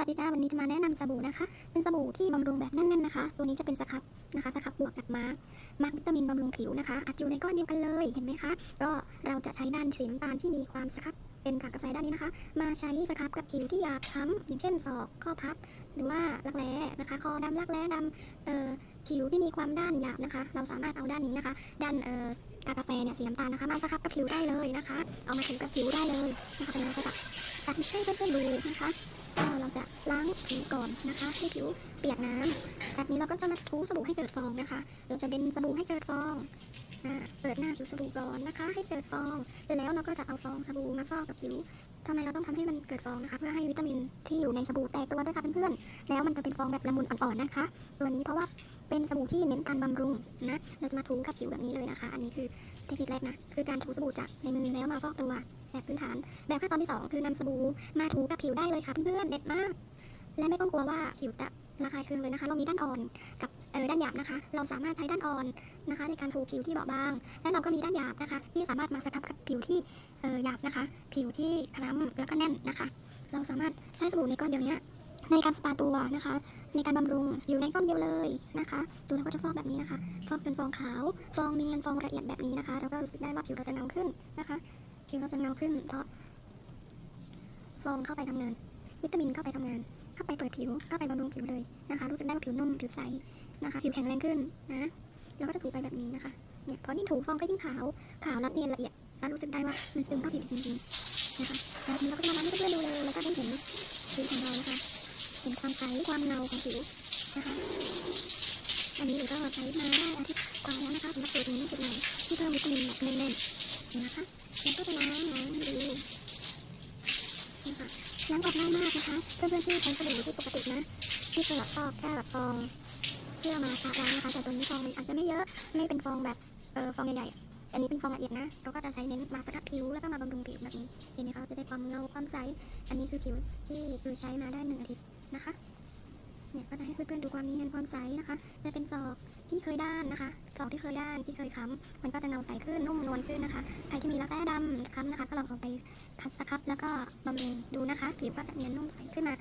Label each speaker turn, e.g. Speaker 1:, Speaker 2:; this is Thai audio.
Speaker 1: วัสดีจ้าวันนี้จะมาแนะนำสบู่นะคะ เป็นสบู่ที่บำรุงแบบแน่นๆนะคะ ตัวนี้จะเป็นสครับนะคะสครับบวกกับมาร์กมาร์กวิตามินบำรุงผิวนะคะ อัดอยู่ในก้อนเดียวกันเลยเห็นไหมคะก็เราจะใช้ด้านสีน้ำตาลที่มีความสครับเป็นกากกาแฟด้านนี้นะคะ มาใช้สครับกับผิวที่หยาบช้ำอย่างเช่นศอกข้อพับ หรือว่ารักแร้นะคะ คอดำรักแร้ดำเอ่อผิวที่มีความด้านหยาบนะคะ เราสามารถเอาด้านนี้นะคะ ด้านเอ่อกากกาแฟเนี่ยสีน้ำตาลนะคะ มาสครับกับผิวได้เลยนะคะ เอามาถูกับผิวได้เลยนะคะเป็นเราจะตัดตัดให้เพื่อนๆดูนะคะ จะล้างผิวก่อนนะคะ ให้ผิวเปียกน้ำจากนี้เราก็จะมาทูสบู่ให้เกิดฟองนะคะ เราจะเป็นสบู่ให้เกิดฟองเปิดหน้าผิวสบู่ก่อนนะคะ ให้เกิดฟอง เสร็จแล้วเราก็จะเอาฟองสบู่มาฟอกกับผิวทำไมเราต้องทำให้มันเกิดฟองนะคะ เพื่อให้วิตามินที่อยู่ในสบู่แตกตัวด้วยค่ะเพื่อนๆ แล้วมันจะเป็นฟองแบบละมุนอ่อนๆนะคะ ตัวนี้เพราะว่าเป็นสบู่ที่เน้นการบำรุงนะ เราจะมาทูกับผิวแบบนี้เลยนะคะ อันนี้คือเทคนิคแรกนะ คือการถูสบู่จากในมือแล้วมาฟอกตัว แบบพื้นฐาน แบบขั้นตอนที่สองคือนำสบู่มาถูกับผิวได้เลยค่ะเพื่อนๆเด็ดมาก และไม่ต้องกลัวว่าผิวจะระคายเคืองเลยนะคะ เรามีด้านอ่อนกับเออด้านหยาบนะคะ เราสามารถใช้ด้านอ่อนนะคะ ในการถูผิวที่เบาบาง และเราก็มีด้านหยาบนะคะ ที่สามารถมาสครับกับผิวที่เออหยาบนะคะ ผิวที่คล้ำแล้วก็แน่นนะคะ เราสามารถใช้สบู่ในก้อนเดียวนี้ในการสปาตัวนะคะ ในการบำรุงอยู่ในก้อนเดียวเลยนะคะตัวเราก็จะฟอกแบบนี้นะคะ ฟอกเป็นฟองขาว ฟองเนียน ฟองละเอียดแบบนี้นะคะแล้วก็รู้สึกได้ว่าผิวเราจะเงาขึ้นนะคะ ผิวเราจะเงาขึ้นเพราะฟองเข้าไปทำงาน วิตามินเข้าไปทำงาน เข้าไปเปิดผิว เข้าไปบำรุงผิวเลยนะคะ รู้สึกได้ว่าผิวนุ่ม ผิวใสนะคะ ผิวแข็งแรงขึ้นนะเราก็จะถูไปแบบนี้นะคะ เนี่ยพอยิ่งถูฟองก็ยิ่งขาว ขาวนัดเนียนละเอียดแล้วรู้สึกได้ว่ามันซึมเข้าผิวจริงๆนะคะแบบนี้เราก็จะมาทำให้เพื่อนดูเลย แล้วก็ได้เห็นผิวของเรานะคะ เห็นความใส ความเงาของผิวนะคะอันนี้หนูก็ใช้มาได้อาทิตย์กว่าแล้วนะคะสำหรับสูตรนี้สูตรใหม่ที่เพิ่มวิตามินแบบแน่นๆนะคะ แล้วก็จะล้างล้างให้ดูนะคะล้างออกง่ายมากนะคะเพื่อนๆที่ใช้สบู่ที่ปกตินะที่สลับฟอกแค่แบบฟองเพื่อมาชะล้างนะคะแต่ตัวนี้ฟองมันอาจจะไม่เยอะไม่เป็นฟองแบบเออฟองใหญ่ๆอันนี้เป็นฟองละเอียดนะเราก็จะใช้เน้นมาสกัดผิวแล้วก็มาบำรุงผิวแบบนี้เห็นไหมคะจะได้ความเงาความใสอันนี้คือผิวที่คือใช้มาได้หนึ่งอาทิตย์นะคะ พื่อนๆดูความเนียนความใสนะคะ จะเป็นศอกที่เคยด้านนะคะศอกที่เคยด้านที่เคยค้ำมันก็จะเงาใสขึ้นนุ่มนวลขึ้นนะคะใครที่มีรักแร้ดำค้ำนะคะ ก็ลองเอาไปคัดสครับแล้วก็บำรุงดูนะคะผิวก็จะเนียนนุ่มใสขึ้นมา